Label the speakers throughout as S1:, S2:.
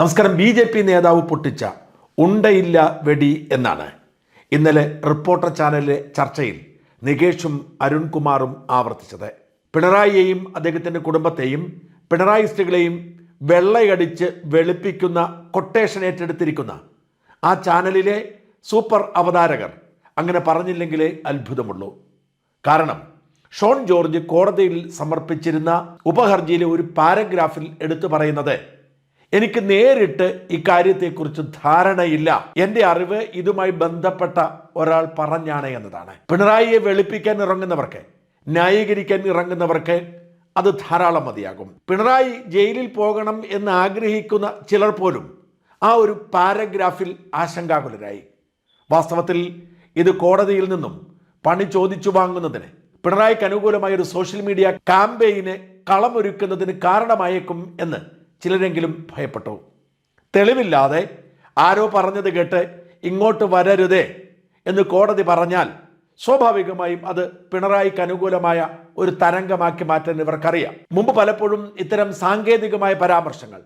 S1: നമസ്കാരം. B J P നേതാവ് പൊട്ടിച്ച ഉണ്ടയില്ല വെടി എന്നാണ്. ഇന്നലെ റിപ്പോർട്ടർ ചാനലിലെ ചർച്ചയിൽ നികേഷും അരുൺകുമാറും ആവർത്തിച്ചത്. പിണറായിയെയും അദ്ദേഹത്തിന്റെ കുടുംബത്തെയും പിണറായിസ്റ്റുകളെയും വെള്ളയടിച്ച് വെളുപ്പിക്കുന്ന കൊട്ടേഷൻ ഏറ്റെടുത്തിരിക്കുന്ന ആ ചാനലിലെ സൂപ്പർ അവതാരകർ അങ്ങനെ പറഞ്ഞില്ലെങ്കിലേ അത്ഭുതമുള്ളൂ. കാരണം ഷോൺ ജോർജ് കോടതിയിൽ സമർപ്പിച്ചിരുന്ന ഉപഹർജിയിലെ ഒരു പാരഗ്രാഫിൽ എടുത്തു പറയുന്നത് എനിക്ക് നേരിട്ട് ഇക്കാര്യത്തെക്കുറിച്ച് ധാരണയില്ല. എന്റെ അറിവ് ഇതുമായി ബന്ധപ്പെട്ട ഒരാൾ പറഞ്ഞാണ് എന്നതാണ്. പിണറായിയെ വെളുപ്പിക്കാൻ ഇറങ്ങുന്നവർക്ക് ന്യായീകരിക്കാൻ ഇറങ്ങുന്നവർക്ക് അത് ധാരാളം മതിയാകും. പിണറായി ജയിലിൽ പോകണം എന്ന് ആഗ്രഹിക്കുന്ന ചിലർ പോലും ആ ഒരു പാരഗ്രാഫിൽ ആശങ്കാകുലരായി. വാസ്തവത്തിൽ ഇത് കോടതിയിൽ നിന്നും പണി ചോദിച്ചു വാങ്ങുന്നതിന് പിണറായിക്ക് അനുകൂലമായ ഒരു സോഷ്യൽ മീഡിയ ക്യാമ്പയിന് കളമൊരുക്കുന്നതിന് കാരണമായേക്കും എന്ന് ചിലരെങ്കിലും ഭയപ്പെട്ടു. തെളിവില്ലാതെ ആരോ പറഞ്ഞത് കേട്ട് ഇങ്ങോട്ട് വരരുതേ എന്ന് കോടതി പറഞ്ഞാൽ സ്വാഭാവികമായും അത് പിണറായിക്ക് അനുകൂലമായ ഒരു തരംഗമാക്കി മാറ്റാൻ ഇവർക്കറിയാം. മുമ്പ് പലപ്പോഴും ഇത്തരം സാങ്കേതികമായ പരാമർശങ്ങൾ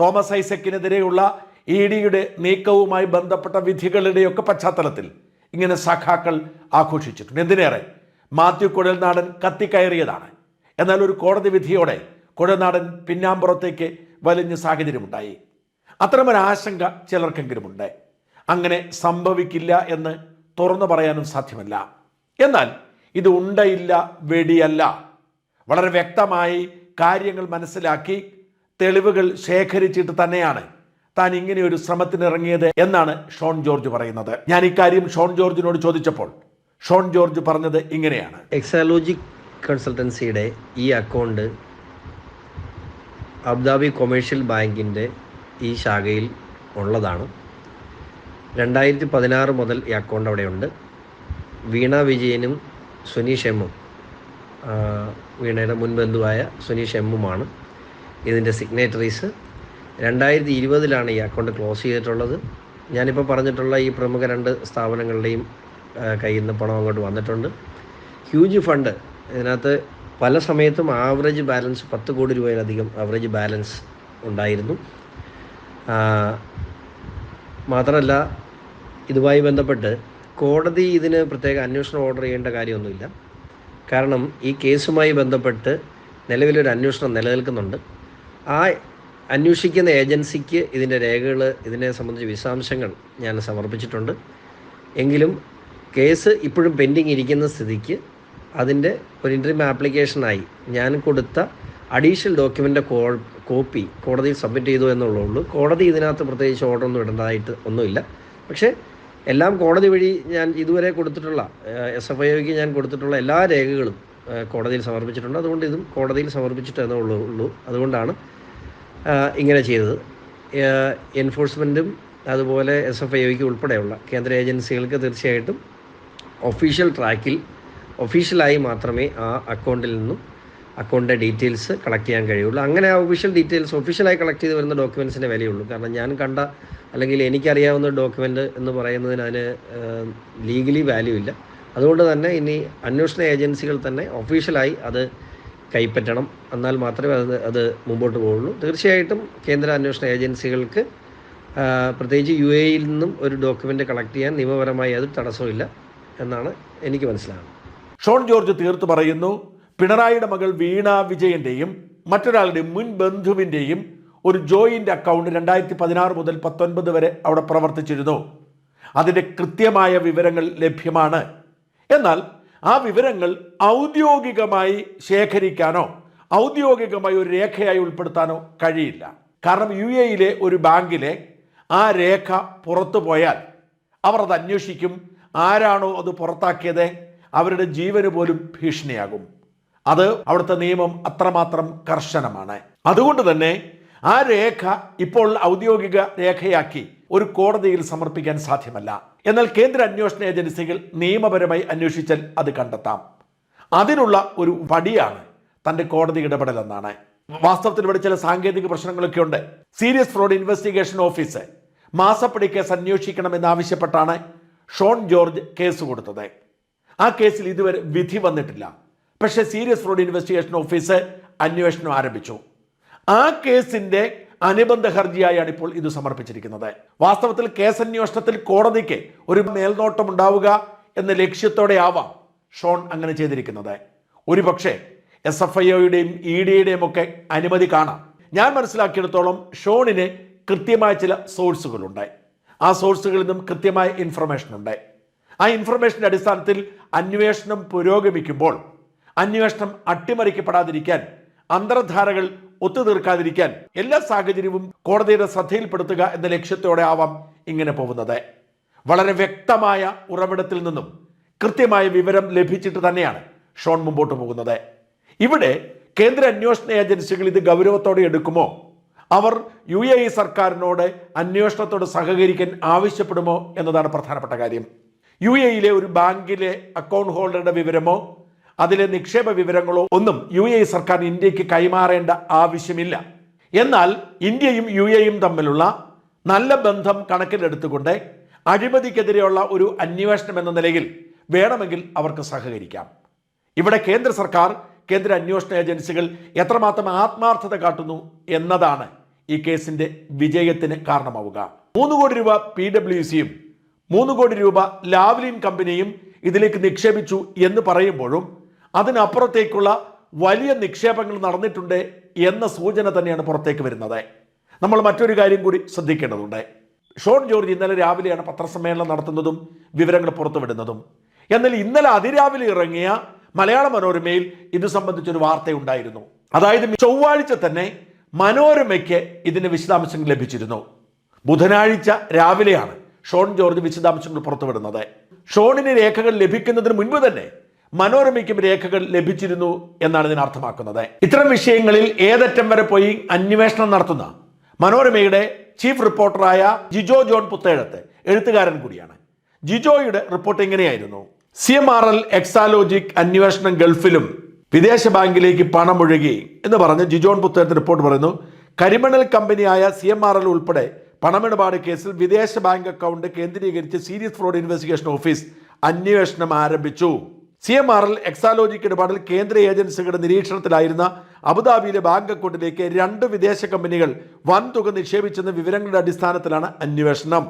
S1: തോമസ് ഐസക്കിനെതിരെയുള്ള ഇ ഡിയുടെ നീക്കവുമായി ബന്ധപ്പെട്ട വിധികളുടെയൊക്കെ പശ്ചാത്തലത്തിൽ ഇങ്ങനെ സഖാക്കൾ ആഘോഷിച്ചിട്ടുണ്ട്. എന്തിനേറെ? മാത്യു കുഴൽനാടൻ കത്തിക്കയറിയതാണ്. എന്നാൽ ഒരു കോടതി വിധിയോടെ കുഴൽനാടൻ പിന്നാമ്പുറത്തേക്ക് വലിഞ്ഞ സാഹചര്യമുണ്ടായി. അത്തരമൊരാശങ്ക ചിലർക്കെങ്കിലുമുണ്ട്. അങ്ങനെ സംഭവിക്കില്ല എന്ന് തുറന്നു പറയാനും സാധ്യമല്ല. എന്നാൽ ഇത് ഉണ്ടയില്ല വെടിയല്ല. വളരെ വ്യക്തമായി കാര്യങ്ങൾ മനസ്സിലാക്കി തെളിവുകൾ ശേഖരിച്ചിട്ട് തന്നെയാണ് താൻ ഇങ്ങനെ ഒരു ശ്രമത്തിനിറങ്ങിയത് എന്നാണ് ഷോൺ ജോർജ് പറയുന്നത്. ഞാൻ ഇക്കാര്യം ഷോൺ ജോർജിനോട് ചോദിച്ചപ്പോൾ ഷോൺ ജോർജ് പറഞ്ഞത് ഇങ്ങനെയാണ്.
S2: എക്സാലോജിക് കൺസൾട്ടൻസിയുടെ ഈ അക്കൗണ്ട് അബുദാബി കൊമേഴ്ഷ്യൽ ബാങ്കിന്റെ ഈ ശാഖയിൽ ഉള്ളതാണ്. രണ്ടായിരത്തി പതിനാറ് മുതൽ ഈ അക്കൗണ്ട് അവിടെയുണ്ട് വീണ വിജയനും സുനീഷ് എമ്മും വീണയുടെ മുൻ ബന്ധുവായ സുനീഷ് എമ്മുമാണ് ഇതിന്റെ സിഗ്നേറ്ററീസ് രണ്ടായിരത്തി ഇരുപതിലാണ് ഈ അക്കൗണ്ട് ക്ലോസ് ചെയ്തിട്ടുള്ളത്. ഞാനിപ്പോൾ പറഞ്ഞിട്ടുള്ള ഈ പ്രമുഖ രണ്ട് സ്ഥാപനങ്ങളുടെയും കയ്യിൽ നിന്ന് പണം അങ്ങോട്ട് വന്നിട്ടുണ്ട്. ഹ്യൂജ് ഫണ്ട് ഇതിനകത്ത് പല സമയത്തും ആവറേജ് ബാലൻസ് പത്ത് കോടി രൂപയിലധികം ആവറേജ് ബാലൻസ് ഉണ്ടായിരുന്നു. മാത്രമല്ല ഇതുമായി ബന്ധപ്പെട്ട് കോടതി ഇതിന് പ്രത്യേക അന്വേഷണം ഓർഡർ ചെയ്യേണ്ട കാര്യമൊന്നുമില്ല. കാരണം ഈ കേസുമായി ബന്ധപ്പെട്ട് നിലവിലൊരു അന്വേഷണം നിലനിൽക്കുന്നുണ്ട്. ആ അന്വേഷിക്കുന്ന ഏജൻസിക്ക് ഇതിന്റെ രേഖകൾ ഇതിനെ സംബന്ധിച്ച് വിശദാംശങ്ങൾ ഞാൻ സമർപ്പിച്ചിട്ടുണ്ട്. എങ്കിലും കേസ് ഇപ്പോഴും പെൻഡിങ് ഇരിക്കുന്ന സ്ഥിതിക്ക് അതിന്റെ ഒരു ഇൻട്രീം ആപ്ലിക്കേഷനായി ഞാൻ കൊടുത്ത അഡീഷണൽ ഡോക്യുമെന്റ് കോപ്പി കോടതിയിൽ സബ്മിറ്റ് ചെയ്തു എന്നുള്ളേ കോടതി ഇതിനകത്ത് പ്രത്യേകിച്ച് ഓർഡർ ഒന്നും ഇടേണ്ടതായിട്ട് ഒന്നുമില്ല. പക്ഷേ എല്ലാം കോടതി വഴി ഞാൻ ഇതുവരെ കൊടുത്തിട്ടുള്ള എസ് എഫ് ഐക്ക് ഞാൻ കൊടുത്തിട്ടുള്ള എല്ലാ രേഖകളും കോടതിയിൽ സമർപ്പിച്ചിട്ടുണ്ട്. അതുകൊണ്ട് ഇതും കോടതിയിൽ സമർപ്പിച്ചിട്ട് എന്നുള്ളൂ ഉള്ളൂ അതുകൊണ്ടാണ് ഇങ്ങനെ ചെയ്തത്. എൻഫോഴ്സ്മെന്റും അതുപോലെ എസ് എഫ് ഐക്ക് ഉൾപ്പെടെയുള്ള കേന്ദ്ര ഏജൻസികൾക്ക് തീർച്ചയായിട്ടും ഒഫീഷ്യൽ ട്രാക്കിൽ ഒഫീഷ്യലായി മാത്രമേ ആ അക്കൗണ്ടിൽ നിന്നും അക്കൗണ്ടിന്റെ ഡീറ്റെയിൽസ് കളക്ട് ചെയ്യാൻ കഴിയുള്ളൂ. അങ്ങനെ ആ ഒഫീഷ്യൽ ഡീറ്റെയിൽസ് ഒഫീഷ്യലായി കളക്ട് ചെയ്ത് വരുന്ന ഡോക്യുമെൻസിന്റെ വിലയുള്ളൂ. കാരണം ഞാൻ കണ്ട അല്ലെങ്കിൽ എനിക്കറിയാവുന്ന ഡോക്യുമെന്റ് എന്ന് പറയുന്നതിന് അതിന് ലീഗലി വാല്യൂ ഇല്ല. അതുകൊണ്ട് തന്നെ ഇനി അന്വേഷണ ഏജൻസികൾ തന്നെ ഒഫീഷ്യലായി അത് കൈപ്പറ്റണം. എന്നാൽ മാത്രമേ അത് അത് മുമ്പോട്ട് പോകുള്ളൂ തീർച്ചയായിട്ടും കേന്ദ്ര അന്വേഷണ ഏജൻസികൾക്ക് പ്രത്യേകിച്ച് യു എയിൽ നിന്നും ഒരു ഡോക്യുമെന്റ് കളക്ട് ചെയ്യാൻ നിയമപരമായി അത് തടസ്സമില്ല എന്നാണ് എനിക്ക് മനസ്സിലാകുന്നത്.
S1: ഷോൺ ജോർജ് തീർത്തു പറയുന്നു പിണറായിയുടെ മകൾ വീണ വിജയന്റെയും മറ്റൊരാളുടെ മുൻ ബന്ധുവിന്റെയും ഒരു ജോയിന്റ് അക്കൗണ്ട് രണ്ടായിരത്തി പതിനാറ് മുതൽ പത്തൊൻപത് വരെ അവിടെ പ്രവർത്തിച്ചിരുന്നു. അതിന്റെ കൃത്യമായ വിവരങ്ങൾ ലഭ്യമാണ്. എന്നാൽ ആ വിവരങ്ങൾ ഔദ്യോഗികമായി ശേഖരിക്കാനോ ഔദ്യോഗികമായി ഒരു രേഖയായി ഉൾപ്പെടുത്താനോ കഴിയില്ല. കാരണം യു എയിലെ ഒരു ബാങ്കിലെ ആ രേഖ പുറത്തു പോയാൽ അവർ അത് അന്വേഷിക്കും ആരാണോ അത് പുറത്താക്കിയത് അവരുടെ ജീവന് പോലും ഭീഷണിയാകും. അത് അവിടുത്തെ നിയമം അത്രമാത്രം കർശനമാണ്. അതുകൊണ്ട് തന്നെ ആ രേഖ ഇപ്പോൾ ഔദ്യോഗിക രേഖയാക്കി ഒരു കോടതിയിൽ സമർപ്പിക്കാൻ സാധ്യമല്ല. എന്നാൽ കേന്ദ്ര അന്വേഷണ ഏജൻസികൾ നിയമപരമായി അന്വേഷിച്ചാൽ അത് കണ്ടെത്താം. അതിനുള്ള ഒരു വടിയാണ് തന്റെ കോടതി ഇടപെടലെന്നാണ്. വാസ്തവത്തിൽ ഇവിടെ ചില സാങ്കേതിക പ്രശ്നങ്ങളൊക്കെ ഉണ്ട്. സീരിയസ് ഫ്രോഡ് ഇൻവെസ്റ്റിഗേഷൻ ഓഫീസ് മാസപ്പടി കേസ് അന്വേഷിക്കണമെന്നാവശ്യപ്പെട്ടാണ് ഷോൺ ജോർജ് കേസ് കൊടുത്തത്. ആ കേസിൽ ഇതുവരെ വിധി വന്നിട്ടില്ല. പക്ഷേ സീരിയസ് ഫ്രോഡ് ഇൻവെസ്റ്റിഗേഷൻ ഓഫീസ് അന്വേഷണം ആരംഭിച്ചു. ആ കേസിന്റെ അനുബന്ധ ഹർജിയായാണ് ഇപ്പോൾ ഇത് സമർപ്പിച്ചിരിക്കുന്നത്. വാസ്തവത്തിൽ കേസ് അന്വേഷണത്തിൽ കോടതിക്ക് ഒരു മേൽനോട്ടം ഉണ്ടാവുക എന്ന ലക്ഷ്യത്തോടെ ആവാം ഷോൺ അങ്ങനെ ചെയ്തിരിക്കുന്നത്. ഒരുപക്ഷെ എസ് എഫ് ഐ ഒയുടെയും ഇ ഡിയുടെയും ഒക്കെ അനുമതി കാണാം. ഞാൻ മനസ്സിലാക്കിയിടത്തോളം ഷോണിന് കൃത്യമായ ചില സോഴ്സുകളുണ്ട്. ആ സോഴ്സുകളിൽ നിന്നും കൃത്യമായ ഇൻഫർമേഷൻ ഉണ്ട്. ആ ഇൻഫർമേഷന്റെ അടിസ്ഥാനത്തിൽ അന്വേഷണം പുരോഗമിക്കുമ്പോൾ അന്വേഷണം അട്ടിമറിക്കപ്പെടാതിരിക്കാൻ അന്തർധാരകൾ ഒത്തുതീർക്കാതിരിക്കാൻ എല്ലാ സാഹചര്യവും കോടതിയുടെ ശ്രദ്ധയിൽപ്പെടുത്തുക എന്ന ലക്ഷ്യത്തോടെ ആവാം ഇങ്ങനെ പോകുന്നത്. വളരെ വ്യക്തമായ ഉറവിടത്തിൽ നിന്നും കൃത്യമായ വിവരം ലഭിച്ചിട്ട് തന്നെയാണ് ഷോൺ മുമ്പോട്ട് പോകുന്നത്. ഇവിടെ കേന്ദ്ര അന്വേഷണ ഏജൻസികൾ ഇത് ഗൗരവത്തോടെ എടുക്കുമോ? അവർ യു എ ഇ സർക്കാരിനോട് അന്വേഷണത്തോട് സഹകരിക്കാൻ ആവശ്യപ്പെടുമോ എന്നതാണ് പ്രധാനപ്പെട്ട കാര്യം. യു എയിലെ ഒരു ബാങ്കിലെ അക്കൗണ്ട് ഹോൾഡറുടെ വിവരമോ അതിലെ നിക്ഷേപ വിവരങ്ങളോ ഒന്നും യു എ സർക്കാർ ഇന്ത്യയ്ക്ക് കൈമാറേണ്ട ആവശ്യമില്ല. എന്നാൽ ഇന്ത്യയും യു എയും തമ്മിലുള്ള നല്ല ബന്ധം കണക്കിലെടുത്തുകൊണ്ട് അഴിമതിക്കെതിരെയുള്ള ഒരു അന്വേഷണം എന്ന നിലയിൽ വേണമെങ്കിൽ അവർക്ക് സഹകരിക്കാം. ഇവിടെ കേന്ദ്ര സർക്കാർ കേന്ദ്ര അന്വേഷണ ഏജൻസികൾ എത്രമാത്രം ആത്മാർത്ഥത കാട്ടുന്നു എന്നതാണ് ഈ കേസിന്റെ വിജയത്തിന് കാരണമാവുക. മൂന്ന് കോടി രൂപ പി ഡബ്ല്യു സിയും മൂന്ന് കോടി രൂപ ലാവ്ലിൻ കമ്പനിയും ഇതിലേക്ക് നിക്ഷേപിച്ചു എന്ന് പറയുമ്പോഴും അതിനപ്പുറത്തേക്കുള്ള വലിയ നിക്ഷേപങ്ങൾ നടന്നിട്ടുണ്ട് എന്ന സൂചന തന്നെയാണ് പുറത്തേക്ക് വരുന്നത്. നമ്മൾ മറ്റൊരു കാര്യം കൂടി ശ്രദ്ധിക്കേണ്ടതുണ്ട്. ഷോൺ ജോർജ് ഇന്നലെ രാവിലെയാണ് പത്രസമ്മേളനം നടത്തുന്നതും വിവരങ്ങൾ പുറത്തുവിടുന്നതും. എന്നാൽ ഇന്നലെ അതിരാവിലെ ഇറങ്ങിയ മലയാള മനോരമയിൽ ഇത് സംബന്ധിച്ചൊരു വാർത്തയുണ്ടായിരുന്നു. അതായത് ചൊവ്വാഴ്ച തന്നെ മനോരമയ്ക്ക് ഇതിന്റെ വിശദാംശങ്ങൾ ലഭിച്ചിരുന്നു. ബുധനാഴ്ച രാവിലെയാണ് ഷോൺ ജോർജ് വിശദാംശങ്ങൾ പുറത്തുവിടുന്നത്. ഷോണിന് രേഖകൾ ലഭിക്കുന്നതിന് മുൻപ് തന്നെ മനോരമയ്ക്കും രേഖകൾ ലഭിച്ചിരുന്നു എന്നാണ് ഇതിന് അർത്ഥമാക്കുന്നത്. ഇത്തരം വിഷയങ്ങളിൽ ഏതറ്റം വരെ പോയി അന്വേഷണം നടത്തുന്ന മനോരമയുടെ ചീഫ് റിപ്പോർട്ടറായ ജിജോ ജോൺ പുത്തേഴത്ത് എഴുത്തുകാരൻ കൂടിയാണ്. ജിജോയുടെ റിപ്പോർട്ട് എങ്ങനെയായിരുന്നു? C M R L Exalogic അന്വേഷണം ഗൾഫിലും വിദേശ ബാങ്കിലേക്ക് പണം ഒഴുകി എന്ന് പറഞ്ഞ് ജിജോൺ പുത്തേഴത്ത് റിപ്പോർട്ട് പറയുന്നു. കരിമണൽ കമ്പനിയായ സി എം ആർ എൽ ഉൾപ്പെടെ പണമിടപാട് കേസിൽ വിദേശ ബാങ്ക് അക്കൗണ്ട് കേന്ദ്രീകരിച്ച് സീരിയസ് ഫ്രോഡ് ഇൻവെസ്റ്റിഗേഷൻ ഓഫീസ് അന്വേഷണം ആരംഭിച്ചു. സി എം ആറിൽ എക്സാലോജിക് ഇടപാടിൽ കേന്ദ്ര ഏജൻസികളുടെ നിരീക്ഷണത്തിലായിരുന്ന അബുദാബിയിലെ ബാങ്ക് അക്കൗണ്ടിലേക്ക് രണ്ട് വിദേശ കമ്പനികൾ വൻതുക നിക്ഷേപിച്ചെന്ന വിവരങ്ങളുടെ അടിസ്ഥാനത്തിലാണ് അന്വേഷണം.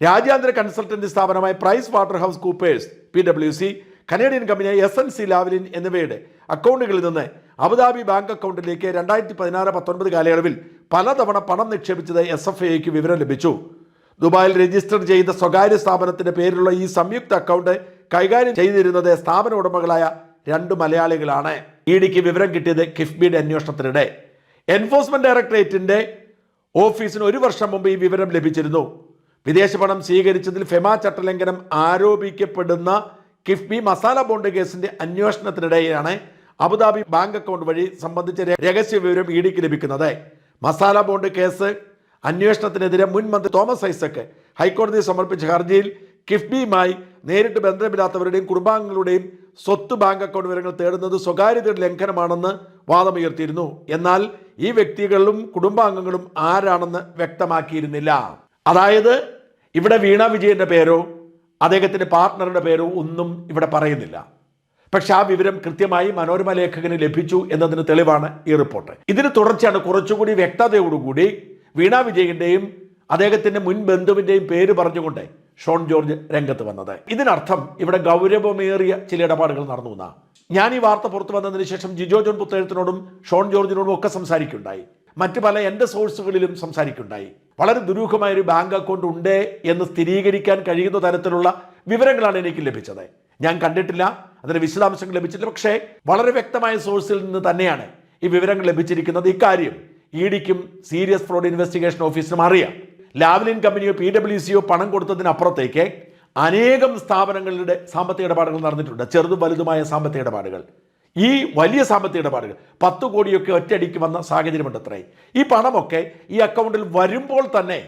S1: രാജ്യാന്തര കൺസൾട്ടന്റ് സ്ഥാപനമായ Pricewaterhouse Coopers P W C Canadian കമ്പനിയായ എസ് എൻ സി ലാവലിൻ എന്നിവയുടെ അക്കൗണ്ടുകളിൽ നിന്ന് അബുദാബി ബാങ്ക് അക്കൗണ്ടിലേക്ക് രണ്ടായിരത്തി പതിനാറ് പത്തൊൻപത് കാലയളവിൽ പലതവണ പണം നിക്ഷേപിച്ചത് എസ് എഫ് ഐക്ക് വിവരം ലഭിച്ചു. ദുബായിൽ രജിസ്റ്റർ ചെയ്ത സ്വകാര്യ സ്ഥാപനത്തിന്റെ പേരിലുള്ള ഈ സംയുക്ത അക്കൗണ്ട് കൈകാര്യം ചെയ്തിരുന്നത് സ്ഥാപന ഉടമകളായ രണ്ട് മലയാളികളാണ്. ഇ ഡിക്ക് വിവരം കിട്ടിയത് കിഫ്ബിയുടെ അന്വേഷണത്തിനിടെ. എൻഫോഴ്സ്മെന്റ് ഡയറക്ടറേറ്റിന്റെ ഓഫീസിന് ഒരു വർഷം മുമ്പ് ഈ വിവരം ലഭിച്ചിരുന്നു. വിദേശ പണം സ്വീകരിച്ചതിൽ ഫെമ ചട്ടലംഘനം ആരോപിക്കപ്പെടുന്ന കിഫ്ബി മസാല ബോണ്ട് കേസിന്റെ അന്വേഷണത്തിനിടെയാണ് അബുദാബി ബാങ്ക് അക്കൗണ്ട് വഴി സംബന്ധിച്ച രഹസ്യ വിവരം ഇ ഡിക്ക് ലഭിക്കുന്നത്. മസാല ബോണ്ട് കേസ് അന്വേഷണത്തിനെതിരെ മുൻ മന്ത്രി തോമസ് ഐസക്ക് ഹൈക്കോടതിയിൽ സമർപ്പിച്ച ഹർജിയിൽ കിഫ്ബിയുമായി നേരിട്ട് ബന്ധമില്ലാത്തവരുടെയും കുടുംബാംഗങ്ങളുടെയും സ്വത്ത് ബാങ്ക് അക്കൗണ്ട് വിവരങ്ങൾ തേടുന്നത് സ്വകാര്യതയുടെ ലംഘനമാണെന്ന് വാദമുയർത്തിയിരുന്നു. എന്നാൽ ഈ വ്യക്തികളും കുടുംബാംഗങ്ങളും ആരാണെന്ന് വ്യക്തമാക്കിയിരുന്നില്ല. അതായത് ഇവിടെ വീണ വിജയന്റെ പേരോ അദ്ദേഹത്തിന്റെ പാർട്ട്ണറുടെ പേരോ ഒന്നും ഇവിടെ പറയുന്നില്ല. പക്ഷെ ആ വിവരം കൃത്യമായി മനോരമ ലേഖകന് ലഭിച്ചു എന്നതിന് തെളിവാണ് ഈ റിപ്പോർട്ട്. ഇതിന് തുടർച്ചയാണ് കുറച്ചുകൂടി വ്യക്തതയോടുകൂടി വീണ വിജയന്റെയും അദ്ദേഹത്തിന്റെ മുൻ ബന്ധുവിന്റെയും പേര് പറഞ്ഞുകൊണ്ട് ഷോൺ ജോർജ് രംഗത്ത് വന്നത്. ഇതിനർത്ഥം ഇവിടെ ഗൗരവമേറിയ ചില ഇടപാടുകൾ നടന്നു എന്നാ. ഞാൻ ഈ വാർത്ത പുറത്തു വന്നതിന് ശേഷം ജിജോ ജോൺ പുത്തേഴത്തിനോടും ഷോൺ ജോർജിനോടും ഒക്കെ സംസാരിക്കുണ്ടായി. മറ്റു പല എന്റെ സോഴ്സുകളിലും സംസാരിക്കുണ്ടായി. വളരെ ദുരൂഹമായ ഒരു ബാങ്ക് അക്കൗണ്ട് ഉണ്ട് എന്ന് സ്ഥിരീകരിക്കാൻ കഴിയുന്ന തരത്തിലുള്ള വിവരങ്ങളാണ് എനിക്ക് ലഭിച്ചത്. ഞാൻ കണ്ടിട്ടില്ല. അതിന് വിശദാംശങ്ങൾ ലഭിച്ചിട്ടില്ല. പക്ഷേ വളരെ വ്യക്തമായ സോഴ്സിൽ നിന്ന് തന്നെയാണ് ഈ വിവരങ്ങൾ ലഭിച്ചിരിക്കുന്നത്. ഇക്കാര്യം ഇ ഡിക്കും സീരിയസ് ഫ്രോഡ് ഇൻവെസ്റ്റിഗേഷൻ ഓഫീസിനും അറിയാം. ലാവ്ലിൻ കമ്പനിയോ പി ഡബ്ല്യു സിയോ പണം കൊടുത്തതിനപ്പുറത്തേക്ക് അനേകം സ്ഥാപനങ്ങളുടെ സാമ്പത്തിക ഇടപാടുകൾ നടന്നിട്ടുണ്ട്. ചെറുതും വലുതുമായ സാമ്പത്തിക ഇടപാടുകൾ. ഈ വലിയ സാമ്പത്തിക ഇടപാടുകൾ പത്ത് കോടിയൊക്കെ ഒറ്റയടിക്ക് വന്ന സാഹചര്യമുണ്ട് അത്രേ ഈ പണമൊക്കെ ഈ അക്കൗണ്ടിൽ വരുമ്പോൾ തന്നെ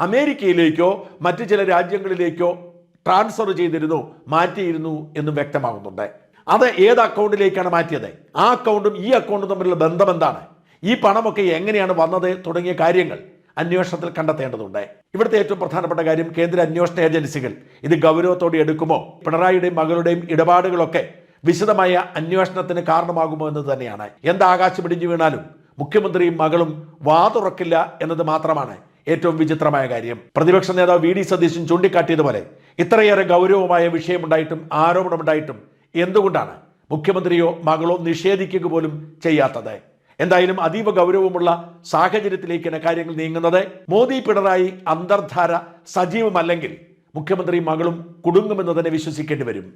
S1: അമേരിക്കയിലേക്കോ മറ്റു ചില രാജ്യങ്ങളിലേക്കോ ട്രാൻസ്ഫർ ചെയ്തിരുന്നു മാറ്റിയിരുന്നു എന്നും വ്യക്തമാകുന്നുണ്ട്. അത് ഏത് അക്കൗണ്ടിലേക്കാണ് മാറ്റിയത്? ആ അക്കൗണ്ടും ഈ അക്കൗണ്ടും തമ്മിലുള്ള ബന്ധം എന്താണ്? ഈ പണമൊക്കെ എങ്ങനെയാണ് വന്നത് തുടങ്ങിയ കാര്യങ്ങൾ അന്വേഷണത്തിൽ കണ്ടെത്തേണ്ടതുണ്ട്. ഇവിടുത്തെ ഏറ്റവും പ്രധാനപ്പെട്ട കാര്യം കേന്ദ്ര അന്വേഷണ ഏജൻസികൾ. ഇത് ഗൗരവത്തോടെ എടുക്കുമോ? പിണറായിയുടെയും മകളുടെയും ഇടപാടുകളൊക്കെ വിശദമായ അന്വേഷണത്തിന് കാരണമാകുമോ എന്ന് തന്നെയാണ്. എന്ത് ആകാശം പിടിഞ്ഞു വീണാലും മുഖ്യമന്ത്രിയും മകളും വാതുറക്കില്ല എന്നത് മാത്രമാണ് ഏറ്റവും വിചിത്രമായ കാര്യം. പ്രതിപക്ഷ നേതാവ് വി ഡി സതീശൻ ചൂണ്ടിക്കാട്ടിയതുപോലെ ഇത്രയേറെ ഗൗരവമായ വിഷയമുണ്ടായിട്ടും ആരോപണമുണ്ടായിട്ടും എന്തുകൊണ്ടാണ് മുഖ്യമന്ത്രിയോ മകളോ നിഷേധിക്കുക പോലും ചെയ്യാത്തത്? എന്തായാലും അതീവ ഗൗരവമുള്ള സാഹചര്യത്തിലേക്കാണ് കാര്യങ്ങൾ നീങ്ങുന്നത് മോദി പിണറായി അന്തർധാര സജീവമല്ലെങ്കിൽ മുഖ്യമന്ത്രി മകളും കുടുങ്ങുമെന്ന് തന്നെ വിശ്വസിക്കേണ്ടി വരും.